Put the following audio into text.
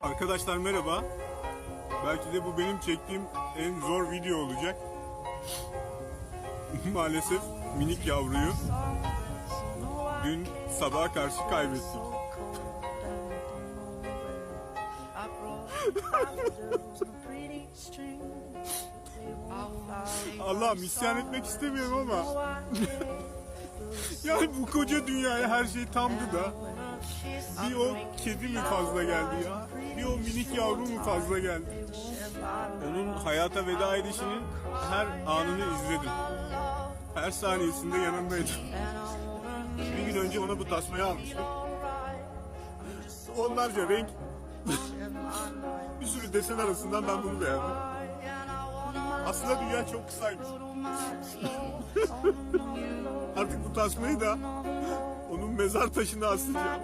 Arkadaşlar merhaba. Belki de bu benim çektiğim en zor video olacak. Maalesef minik yavruyu dün sabaha karşı kaybettik. Allah'ım isyan etmek istemiyorum ama yani bu koca dünyaya her şey tamdı da bir o kedi mi fazla geldi ya? Bir o minik yavru mu fazla geldi? Onun hayata veda edişinin her anını izledim. Her saniyesinde yanındaydım. Bir gün önce ona bu tasmayı almıştım. Onlarca renk, bir sürü desen arasından ben bunu beğendim. Aslında dünya çok kısaymış. Artık bu tasmayı da onun mezar taşına asacağım.